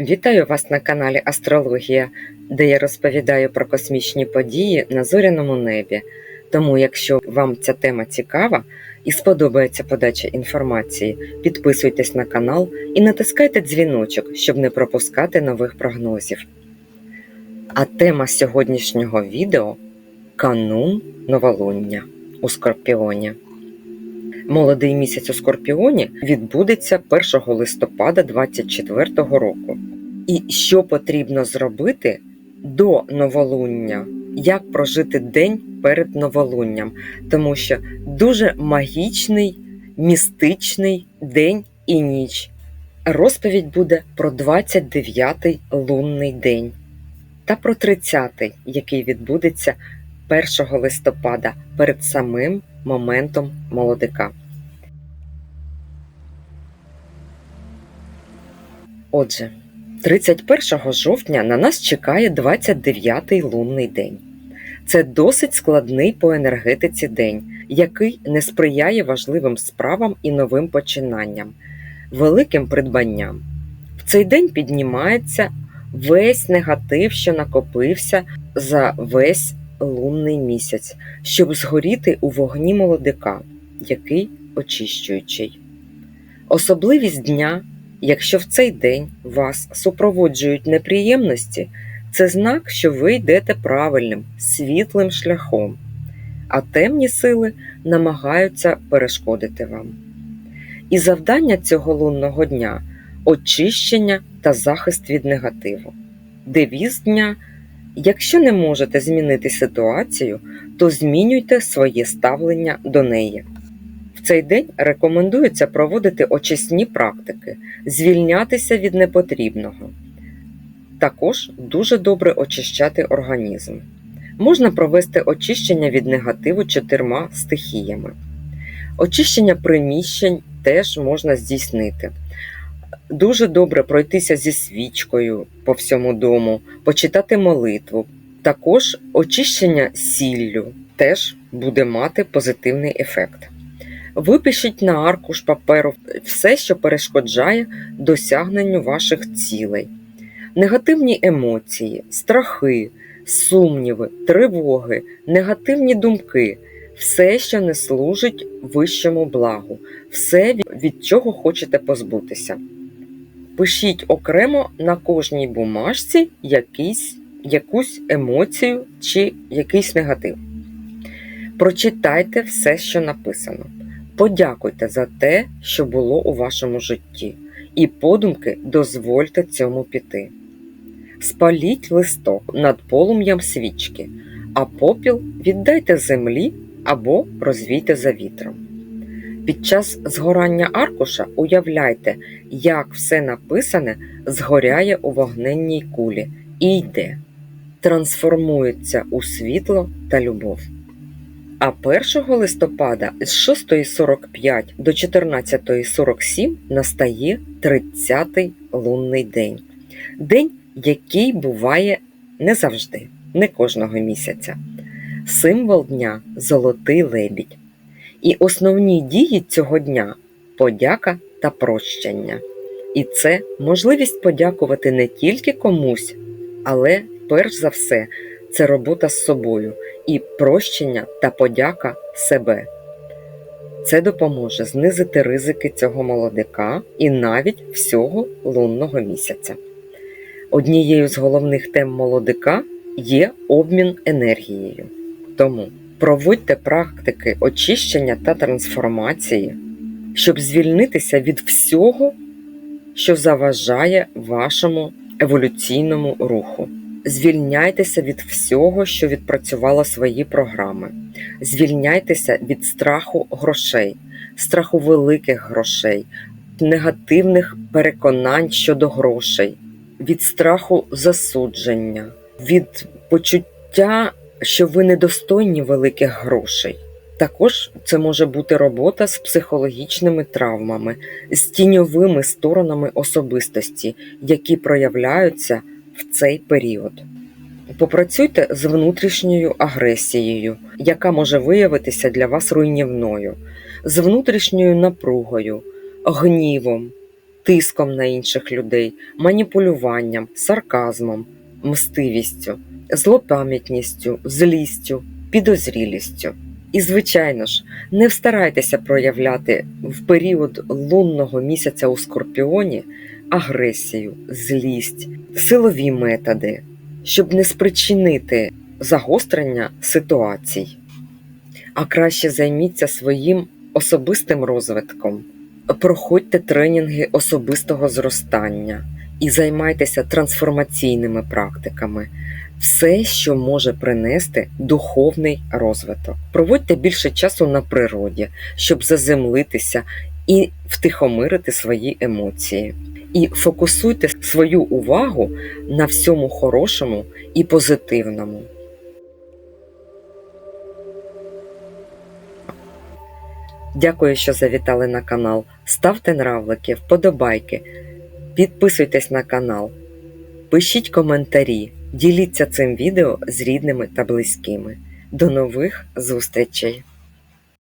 Вітаю вас на каналі Астрологія, де я розповідаю про космічні події на зоряному небі. Тому, якщо вам ця тема цікава і сподобається подача інформації, підписуйтесь на канал і натискайте дзвіночок, щоб не пропускати нових прогнозів. А тема сьогоднішнього відео канун новолуння у Скорпіоні. Молодий місяць у Скорпіоні відбудеться 1 листопада 2024 року. І що потрібно зробити до новолуння? Як прожити день перед новолунням? Тому що дуже магічний, містичний день і ніч. Розповідь буде про 29-й лунний день та про 30-й, який відбудеться 1 листопада перед самим моментом молодика. Отже, 31 жовтня на нас чекає 29-й лунний день. Це досить складний по енергетиці день, який не сприяє важливим справам і новим починанням, великим придбанням. В цей день піднімається весь негатив, що накопився за весь лунний місяць, щоб згоріти у вогні молодика, який очищуючий. Особливість дня, якщо в цей день вас супроводжують неприємності, це знак, що ви йдете правильним, світлим шляхом, а темні сили намагаються перешкодити вам. І завдання цього лунного дня очищення та захист від негативу. Девіз дня Якщо не можете змінити ситуацію, то змінюйте своє ставлення до неї. В цей день рекомендується проводити очисні практики, звільнятися від непотрібного. Також дуже добре очищати організм. Можна провести очищення від негативу чотирма стихіями. Очищення приміщень теж можна здійснити. Дуже добре пройтися зі свічкою по всьому дому, почитати молитву. Також очищення сіллю теж буде мати позитивний ефект. Випишіть на аркуш паперу все, що перешкоджає досягненню ваших цілей. Негативні емоції, страхи, сумніви, тривоги, негативні думки, все, що не служить вищому благу, все, від чого хочете позбутися. Пишіть окремо на кожній бумажці якийсь, якусь емоцію чи якийсь негатив. Прочитайте все, що написано. Подякуйте за те, що було у вашому житті, і подумки дозвольте цьому піти. Спаліть листок над полум'ям свічки, а попіл віддайте землі або розвійте за вітром. Під час згорання аркуша уявляйте, як все написане згоряє у вогненній кулі і йде, трансформується у світло та любов. А 1 листопада з 6.45 до 14.47 настає 30-й лунний день, день, який буває не завжди, не кожного місяця. Символ дня золотий лебідь. І основні дії цього дня подяка та прощення. І це можливість подякувати не тільки комусь, але перш за все, це робота з собою і прощення та подяка себе. Це допоможе знизити ризики цього молодика і навіть всього лунного місяця. Однією з головних тем молодика є обмін енергією. Тому Проводьте практики очищення та трансформації, щоб звільнитися від всього, що заважає вашому еволюційному руху. Звільняйтеся від всього, що відпрацювало свої програми. Звільняйтеся від страху грошей, страху великих грошей, негативних переконань щодо грошей, від страху засудження, від почуття що ви недостойні великих грошей. Також це може бути робота з психологічними травмами, з тіньовими сторонами особистості, які проявляються в цей період. Попрацюйте з внутрішньою агресією, яка може виявитися для вас руйнівною, з внутрішньою напругою, гнівом, тиском на інших людей, маніпулюванням, сарказмом, мстивістю, злопам'ятністю, злістю, підозрілістю. І, звичайно ж, не встарайтеся проявляти в період лунного місяця у Скорпіоні агресію, злість, силові методи, щоб не спричинити загострення ситуацій. А краще займіться своїм особистим розвитком, проходьте тренінги особистого зростання і займайтеся трансформаційними практиками. Все, що може принести духовний розвиток. Проводьте більше часу на природі, щоб заземлитися і втихомирити свої емоції. І фокусуйте свою увагу на всьому хорошому і позитивному. Дякую, що завітали на канал. Ставте нравлики, вподобайки, підписуйтесь на канал, пишіть коментарі, діліться цим відео з рідними та близькими. До нових зустрічей!